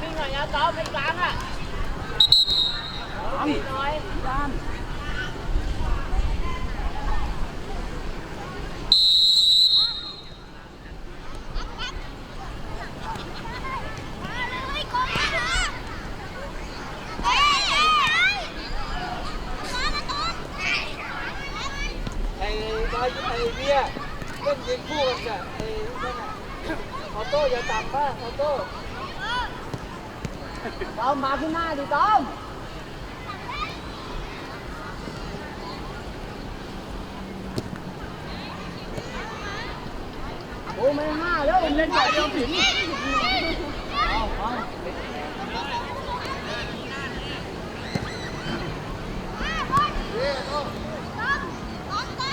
วิ่งหน่อยนะต้อมไปกลางอะวิ่งหน่อยด้าน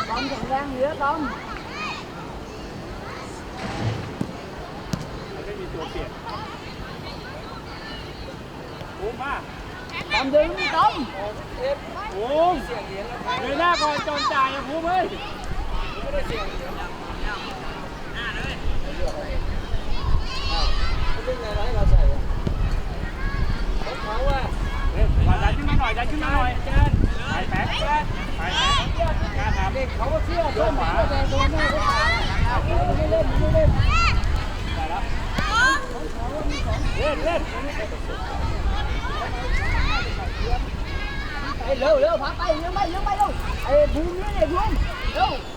con chẳng ra nữa con con đứng không Phú người ta còn tròn trà nhà Phú Ê, lưu, lưu, phá tay, lưu bay, lưu bay luôn Ê, buông nữa nè, buông Lưu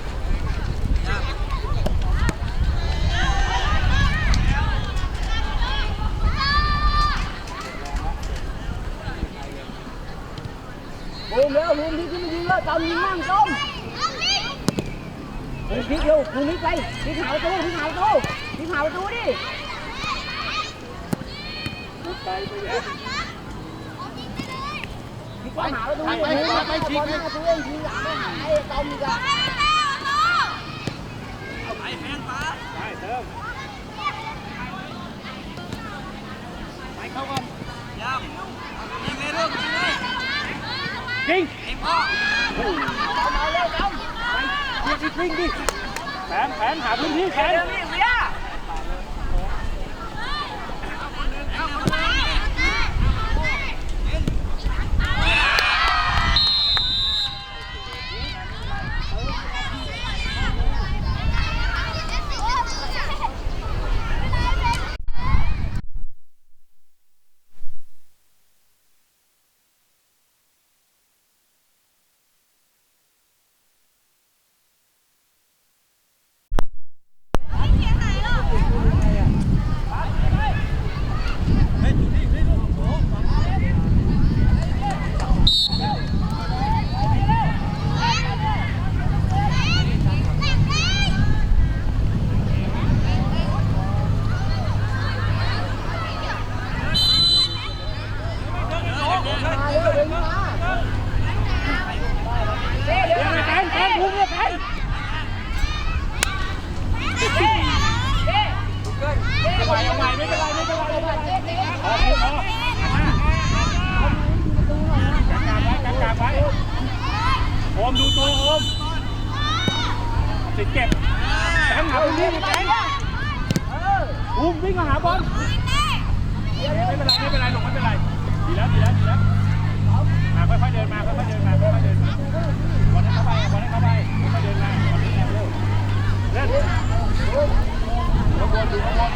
ภูมิเร็วภูมที่ขึ้นมายิงเลยต้อมยิงมั่งต้มภูมพลิกเร็วภูมิพลิกไปพลิกหาประตูพลิกหาประตูพลิกหาประตูดิไปไปแล้วพลิกหาประตูไปไปไปชี้ไปตัวเองทีหลังไม่หายต้มอีกอะได้เติมไปเข้าก่อนยิง เองพ่อเอาเร็วต้อมไปยิงยิงดิแผนแผนหาพื้นที่แผน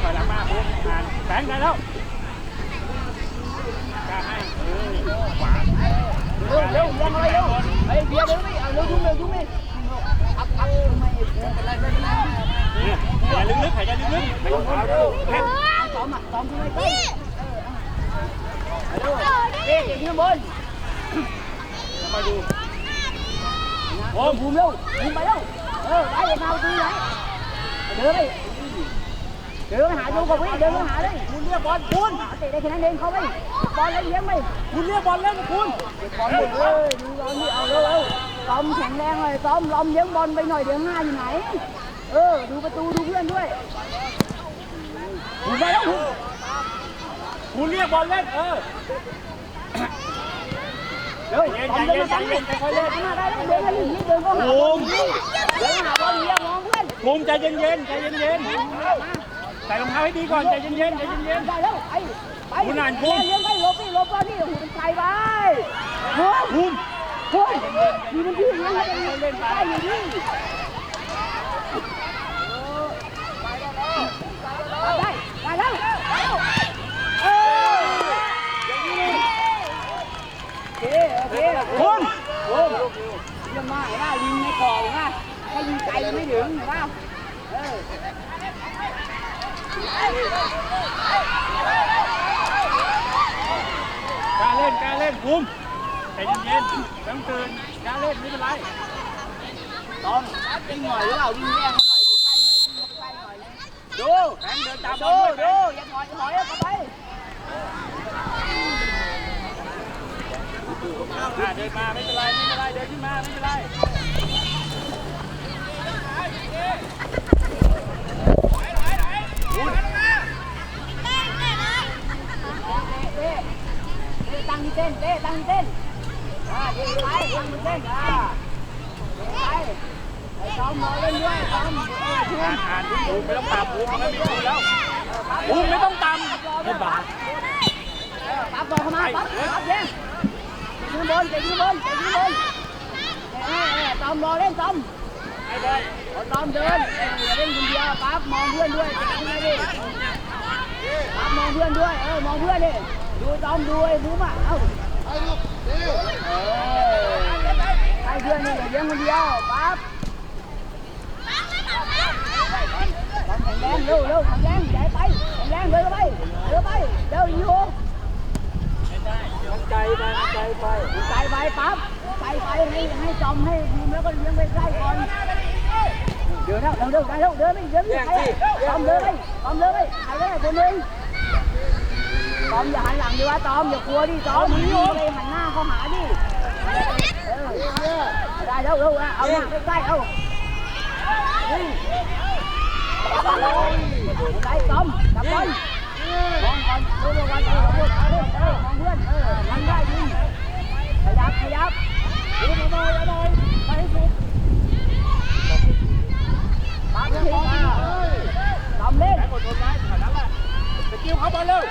gọi là ba bốn à, bạn ra đâu cả hai quả lưu lưu ra ngoài lưu ấy bia đấy lưu xuống lưu xuống đi ấp ấp mày đứng nước phải ra đứng nước mày không có đâu tóm mặt tóm xuống đây con đi đi đi bên ôm vùng đâu vùng bay đâu ờ bay nào đi đấy đưa đi เอาเร็วทุ่มเร็วทุ่มนี่พักพักไม่เป็นไรไม่เป็นไรเนี่ยหายใจลึกๆหายใจลึกๆไปขวาเร็วเล่นซ้อมอะซ้อมทุ่มไม่ต้นเร็วเอ๊ะอย่างนี้บนมาดูโอ้ภูมิเร็วภูมิไปเร็วเออไปอย่าเอาตัวไหนเดินไปเดินหาดูกับวิ่งเดินหาเลยคุณเรียกบอลคุณเตะได้แค่นั้นเองเขาไปบอลแล้วเลี้ยงไปคุณเรียกบอลเล่นคุณบอลเลยดูบอลนี่เอาเร็วเร็วซ้อมแข็งแรงเลยซ้อมล้อมเลี้ยงบอลไปหน่อยเดี๋ยวห้าอยู่ไหน เออ ดูประตูดูเพื่อนด้วยคุณไปแล้วคุณคุณเรียกบอลเล่นเออเดี๋ยวเย็นใจเย็นใจเย็นค่อยเล่นหน้าได้แล้วเดินมาหนีเดินก็หาบอลเดินหาบอลเลี้ยงมองเพื่อนมุมใจเย็นเย็นๆใจเย็นเย็นๆ ใส่รองเท้าให้ดีก่อนใจเย็นเย็นๆใจเย็นเย็น ได้แล้วไอ้ไปคุณอ่านคุณเลี้ยงไปลบพี่ลบไปนี่โอ้โหเป็นไกลไปเฮ้ยๆมุมเฮ้ยมีมันพี่เลี้ยงให้เล่นไปอยู่นี่ได้ได้แล้วเออโอเคโอเคคุณโอ้เยี่ยมมากเห็นป่ะยิงในกรอบเห็นป่ะถ้ายิงไกลไม่ถึงเห็นป่ะเออ กล้าเล่นกล้าเล่นมุมใจเย็นเย็นๆต้องตื่นกล้าเล่นไม่เป็นไรต้องยิงหน่อยหรือเปล่ายิงแย่งเขาหน่อยดูใกล้หน่อยยิงใกล้หน่อยเดูแบงค์เดินตามดูดูอย่าถอยถอยเข้าไปเดินมาไม่เป็นไรไม่เป็นไรเดินขึ้นมาไม่เป็นไร เต้เต้ตั้งที่เต้นเต้ตั้งที่เต้นอ่าเดี๋ยวไปตั้งที่เต้นอ่าเดี๋ยวไปไอ้ซ้อมหมอเล่นด้วยซ้อมเออทีม อ่านอ่านดูมุมไม่ต้องตามมุมมันไม่มีมุมแล้วมุมไม่ต้องตามไม่บาด ปั๊บบอกเข้ามาปั๊บปั๊บเย้ขึ้นบนเตะขึ้นบนเตะขึ้นบนเออเออซ้อมรอเล่นซ้อม ไอ้บอย พอซ้อมเดินเอย่าเล่นคนเดียวปั๊บมองเพื่อนด้วยเตะขึ้นมาดิปั๊บมองเพื่อนด้วยเออมองเพื่อนดิดูซ้อมดูไอ้บูมอะเอ้าเออให้เพื่อนนี่อย่าเลี้ยงคนเดียวปั๊บปั๊บแข็งแรงเร็วเร็วแข็งแรงใหญ่ไปแข็งแรงเดินไปเดินไปเดินอยู่มันไกลไปมันไกลไปไปไปปั๊บไปไปให้ให้จอมให้ทีมแล้วก็เลี้ยงไปใกล้ก่อน đưa đâu đâu đâu đâu đưa mình đưa đi tôm đưa đi tôm đưa đi hai cái này con đi tôm giờ hai lần qua tôm giờ cua đi tôm đi luôn đi mình na con hả đi ra đâu đâu à, ông nào tay đâu đi đây tôm tập lên con con đưa đưa con đưa con đưa con đưa con đưa đi phải đáp phải đáp đi mà thôi mà thôi phải xuống ลัวดิจอมมึงเลยหันหน้าเข้าหาดิเออได้แล้วเร็วเอาหน้าใกล้ๆเอาได้จอมจับบอลมองก่อนดูดูก่อนเออเออเออเออมองเพื่อนเออมันได้ยิงขยับขยับดูมาหน่อยหน่อยได้ขนาดนั้นแหละสกิลเขาบอลเร็ว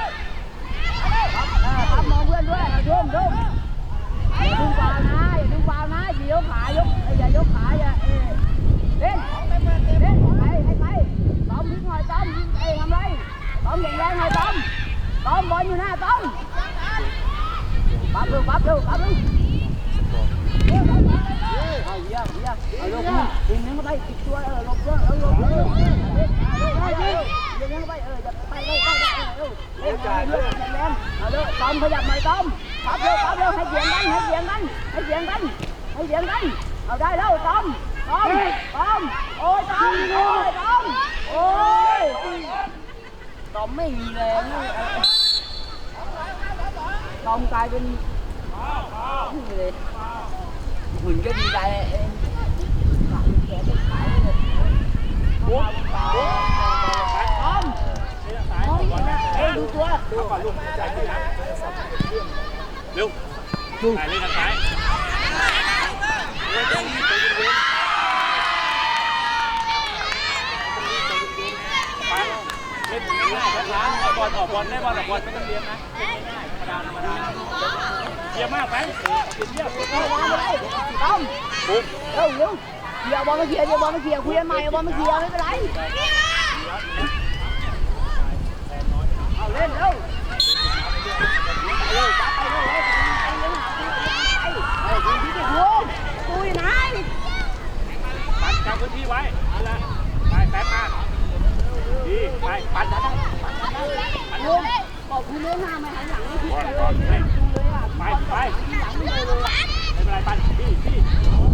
ตามมองเพื่อนด้วยร่มร่มอย่าดึงฟาวนะ อย่าดึงฟาวนะอย่ายกขายกอย่ายกขาอย่าเล่นเล่นไปให้ไปต้อมทิ้งหน่อยต้อมเอ้ทำไรต้อมแข็งแรงหน่อยต้อมต้อมบอลอยู่หน้าต้อมปั๊บเร็วปั๊บเร็วปั๊บเร็ว เอาเยี่ยมเยี่ยมเอาลงดึงนึงเข้าไปติดตัวเออลบเยอะเออลบเยอะได้ได้ดึงนึงเข้าไปเอออย่าไปไปไปเออเล่นจ่ายด้วยแข็งแรงเอาเลยต้อมขยับหน่อยต้อมปั๊บเร็วปั๊บเร็วให้เสียงกันให้เสียงกันให้เสียงกันให้เสียงกันเอาได้แล้วต้อมต้อมต้อมโอ้ยต้อมโอ้ยต้อมโอ้ยต้อมไม่มีแรงเลยต้อมกลายเป็นนี่เลย หุ่นก็ดีใจเองขาแขนเป็นขายเลย ปุ๊บปุ๊บ พร้อมมองนี่นะเอ้ยดูตัว ดูก่อนลูกใจดีนะเร็วถ่ายเล่นกันซ้ายไปเล่นง่ายๆช้าๆบอลออกบอลได้บอลออกบอลไม่ต้องเลี้ยงนะง่ายๆธรรมดาธรรมดาเยี่ยมมากไปเยี่ยม เอาวางไปเลยต้อม ปุ๊บ เร็วเร็วเดี๋ยวบอลมา เคียร์เดี๋ยวบอลมาเคลียร์คุยกันใหม่เอาบอลมาเคลียร์ไม่เป็นไรเอาเล่นเร็วเร็วจับไปเร็วเร็วไปเร็วหาตัวไปเฮ้ยดูที่เด็กดูดูอยู่ไหนปัดจับพื้นที่ไว้นั่นแหละไปแป๊บมาดีไปปัดได้ปัดลุงบอกคุณเลี้ยงหน้าไม่หันหลังไม่คิดเลยดูเลยอะไปไปหลังไม่เลยอะไม่เป็นไรปัดพี่พี่โอ้มา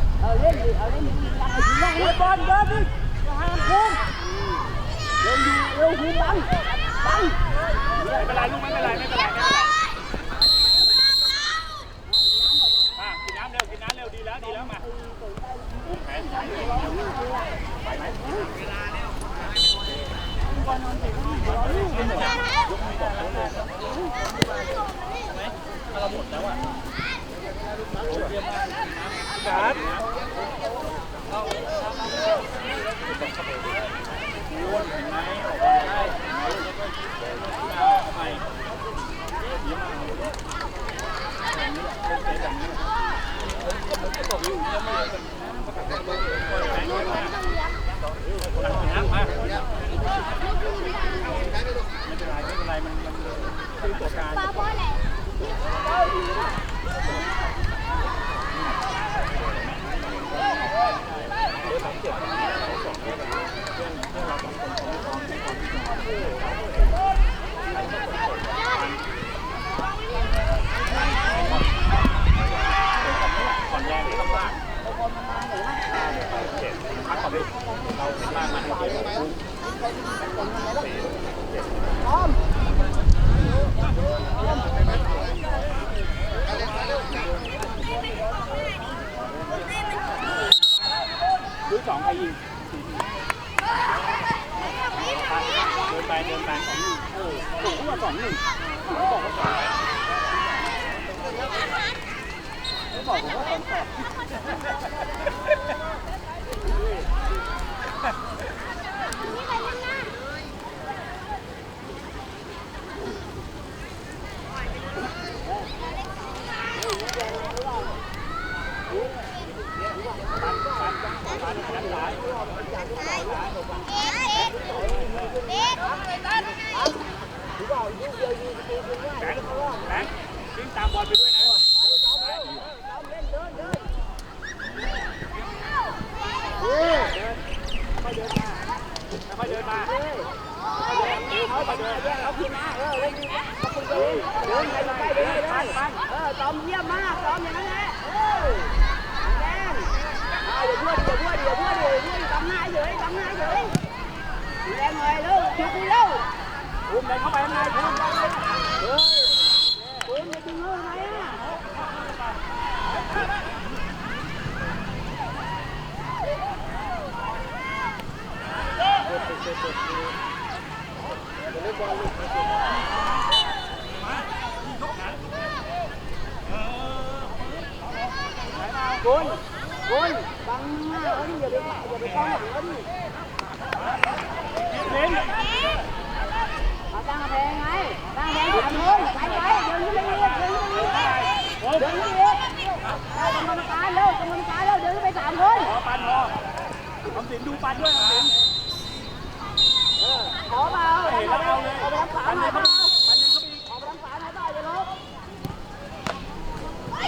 เอาเล่นดิเอาเล่นดิยังไงยิงได้เลยบอลเดินดิห่างคุ้มเร็วอยู่เร็วคุ้มบังบังไม่เป็นไรลูกไม่เป็นไรไม่เป็นไรไม่เป็นไรกินน้ำเร็วกินน้ำเร็วดีแล้วดีแล้วมาอุ้มแขนไปไหมการด น้ำมาไม่เป็นไรไม่เป็นไรมันมันคือตัวการ ก่อนแรงที่ต้องล่างพักก่อนดิเราเป็นล่างมันเดี๋ยว พร้อม ซื้ อสองใครยิงเดินไปเดินไปสองหนึ่งเออผมก็ว่าสองหนึ่งผมบอกว่าสองไม่บอกว่าสองแปดแบงค์แบงค์วิ่งตาบอกว่าค่อยเดินมาค่อยเดินค่อยเดินเอาขึ้นมาเออเล่นดีขอบ bạn bạn kiếm tạm bò về đuôi nè Hãy subscribe cho kênh Ghiền Mì Gõ Để không bỏ lỡ những video hấp dẫn này đâu chịu đi đâu? Cuốn đây không em này cuốn đây. Cuốn đây đừng ngơ này á. Cuốn cuốn bằng ấn giờ bị giờ bị con ấn.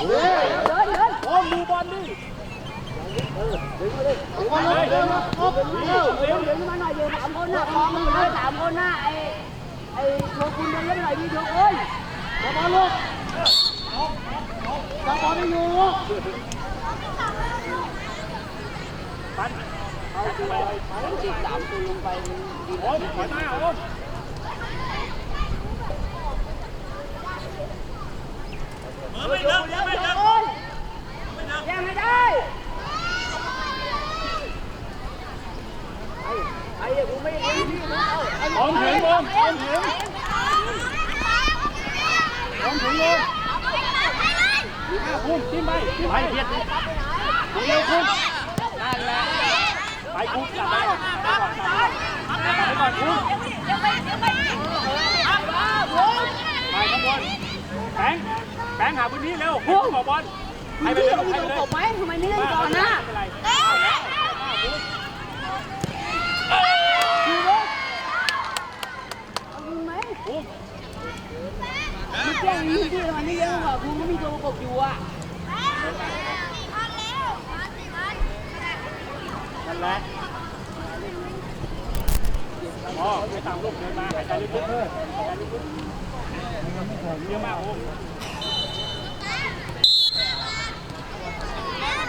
ใ con lúc con lúc lúc lúc đứng nó nói gì tạm hôn à con mình nói tạm hôn à ai ai thôi con lên. lên lại đi thôi ơi nó bao lúc nó bao đi vô bắn bắn chỉ tạm tôi luôn vậy đi thôi thoải mái không Hãy subscribe อาออมถึงออมออมถึงออมถึงลงคุณจิ้มไปจิ้มไปเพียดเร็วคุณนั่นแหละไปคุณกลับไปไปก่อนกลับไปก่อนคุณไปข้างบนแบงค์แบงค์หาพื้นที่เร็วพุ่งขอบอลให้ไปพี่เลยต้องมีให้ตัไปวเลยตบไหมทำไมไม่เล่นก่อนนะ แย่งนี้ที่มันไม่เยอะกว่าคุณก็มีตัวประกบอยู่อะนั่นแหละอ๋อไปตามลูกเดินมาหายใจลึกๆเยอะมากโอ้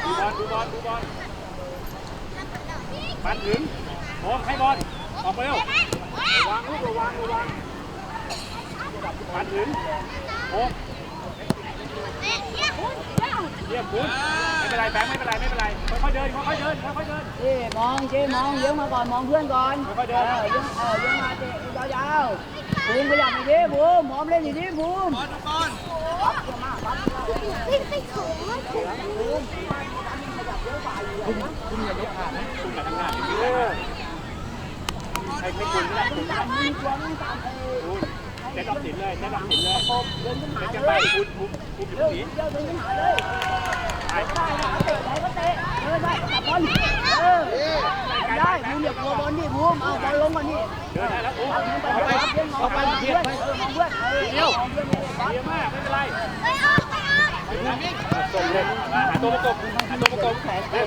ดูบอลดูบอลดูบอลปันถึงโอ้ให้บอลออกไปเร็วระวังลูกระวังระวัง ปันถึงโอ้เยี่ยมคุณไม่เป็นไรแบงค์ไม่เป็นไรไม่เป็นไรค่อยๆเดินค่อยๆเดินค่อยๆเดินเจ๊มองเจ๊มองเลี้ยงมาก่อนมองเพื่อนก่อนค่อยๆเดินเออเลี้ยงเออเลี้ยงมาเจ๊ยาวๆบูมขยับหน่อยดิบูมมองเล่นหน่อยดิบูมคุณอย่ายกขานะคุณอย่าทำงานอย่างนี้เลยใครไม่คุณไม่ได้คุณไม่ได้มีตัวนั่งตามเออคุณ เจ๊ดอกสินเลยเจ๊ดอกสินเลยเดินขึ้นหาเป็นเลไปยคุณคุณคุณอยู่เร็วสีเร็วเดินขึ้นหาเลยไปได้นะเตะไหนก็เตะเดินได้จับบอลเออได้บูมอย่ากลัวบอลดิบูมเอาบอลลงมานี่เดินได้แล้วโอ้เอาเงินไปเอาไปเอาไปเพื่อนเออมองเพื่อนเออเดียวมองเพื่อนไม่ได้บอลเยี่ยมมากไม่เป็นไรส่งเลยหาตัวประกบหาตัวประกบเร็ว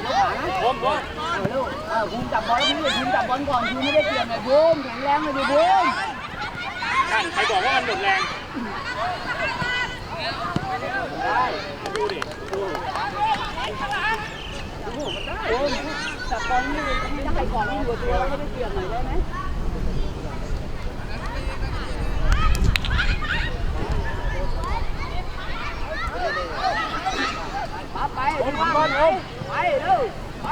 ผมผมเออลูกเออบูมจับบอลแล้วพี่บูมจับบอลก่อนบูมไม่ได้เปลี่ยนเลยบูมแข็งแรงเลยดิบูม ท่านใครบอกว่ามันหมดแรงได้ดูดิดูบูมจับบอลนี่ไม่ได้ก่อนที่อยู่ตัวแล้วไม่เปลี่ยนหน่อยได้ไหมไปไปไปเร็วไป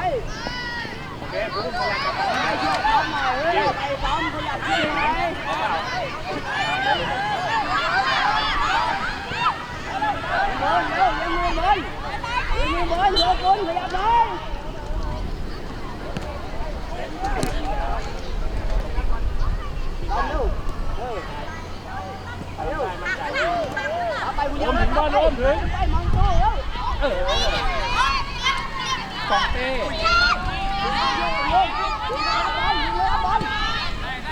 Còn tê อมหน่อยเฮ้ยไปซ้อมขยับขึ้นไหมบอลเร็วยังมือ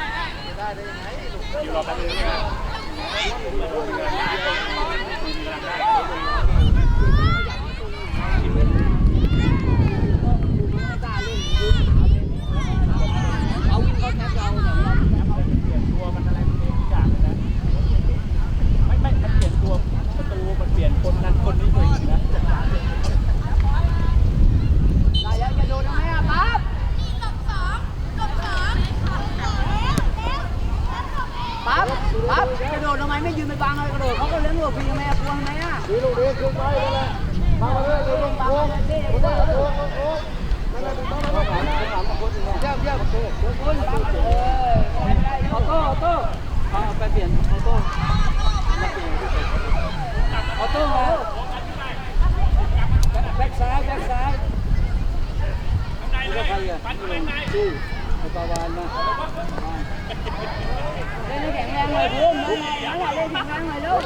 บอลยังมือ người luôn đó là lên thịt ngang người luôn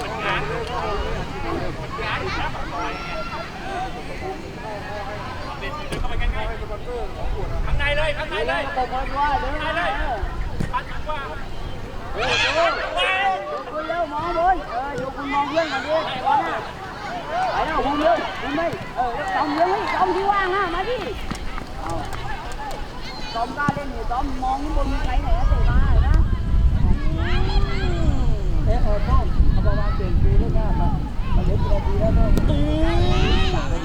thằng này đây thằng này đây thằng này đây thằng qua Hãy subscribe cho kênh Ghiền Mì Gõ Để không bỏ lỡ những video hấp dẫn ข้างในเลยข้างในเลเล่ยนตบอลว่าเดินมาเลยปันดีกว่าเออโยกคุณเร็วมองบนเออโยกคุณมองเพื่อนมาดิบอลน่ะไปแล้วคุณเร็วคุณไม่เออจอมเลยงให้จอมที่ว่างอะมาดิเอาจอมกล้เล่นอยู่จอมมองข้างบนมีใครไหนเตะมานะเอ๊ะออโต้เอาปาวานเปลี่ยนฟรีลูกหน้ามามาเล่นตัวดีแล้วเนาะ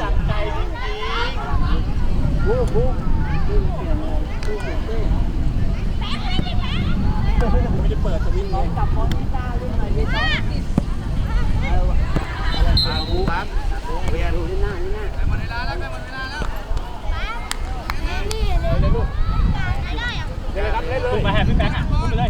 จัดใจจริงบูบูบูเลี่ยนเลยบูเปลี่ยนเต้ๆผมจะเปิดเลองยจับบอลให้กล้าเล่นหน่อยดิจอมเอออาบูครับเวียนดูที่หน้าที่หน้าเดี๋ยวครับเล่นเลยมาแหบพี่แบงค์อะพุ่งไปเลย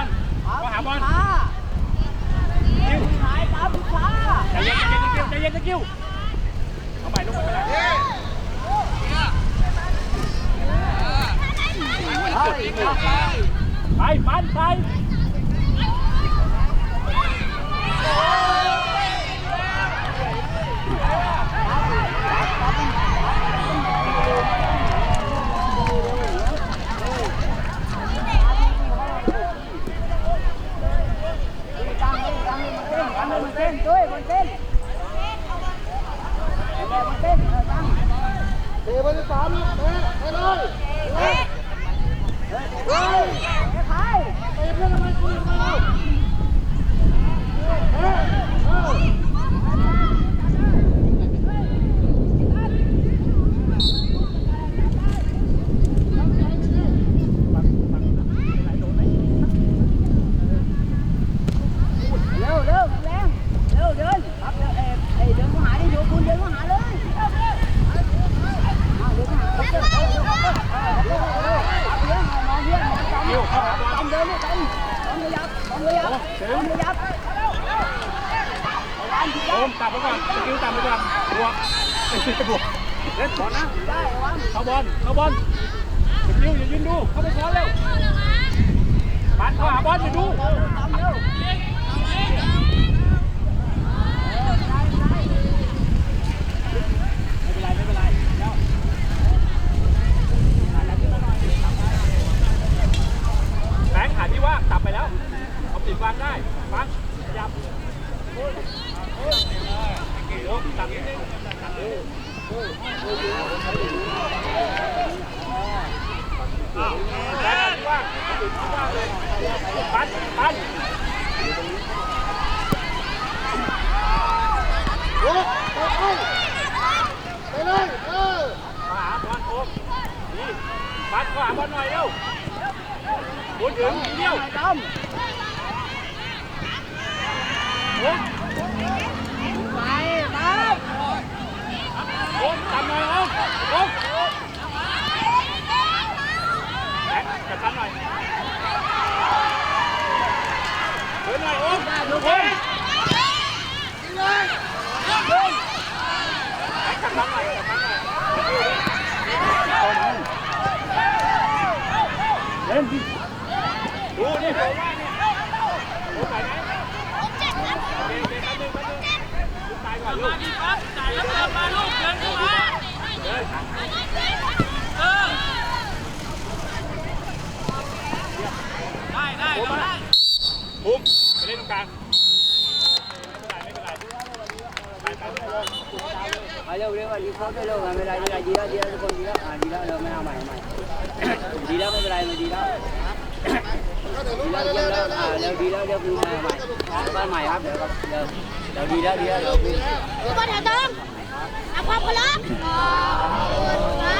bốn điểm nhiều tâm bốn. Bảy tám bốn tầm này không? Bốn. Cẩn thận này bên này ôm được không đi lên cẩn thận này cẩn thận này lên đi. บงค์จัดการหน่อยเดินหน่อยโอมโอมแบงค์จัดการหน่อยจัดการหน่อยเล่นดิดูนี่ผมว่านี่ดูไปไหน โอเคโอเคแป๊บนึงแป๊บนึงลูกตายก่อนลูกดีครับจ่ายแล้วเติมมาลูกเดินขึ้นมาเดินเออได้ได้ได้ปุ๊บไปเล่นตรงกลางไม่เป็นไรไม่เป็นไรไปไปไปเลย ไปเร็วเร็วดีเขาได้เร็วไม่เป็นไรไม่เป็นไรดีแล้วดีแล้วทุกคนดีแล้วอ่าดีแล้วเร็วไม่เอาใหม่ใหม่ดีแล้วไม่เป็นไรไม่ดีแล้ว ดีแล้วเยี่ยแล้วเร็วดีแล้วเดี๋ยวคือมาใหม่บ้านใหม่ครับเดี๋ยวครับเร็วเดี๋ยวดีแล้วดีแล้วเดี๋ยวคือทุกคนแถวตรงเอาความเคารพไป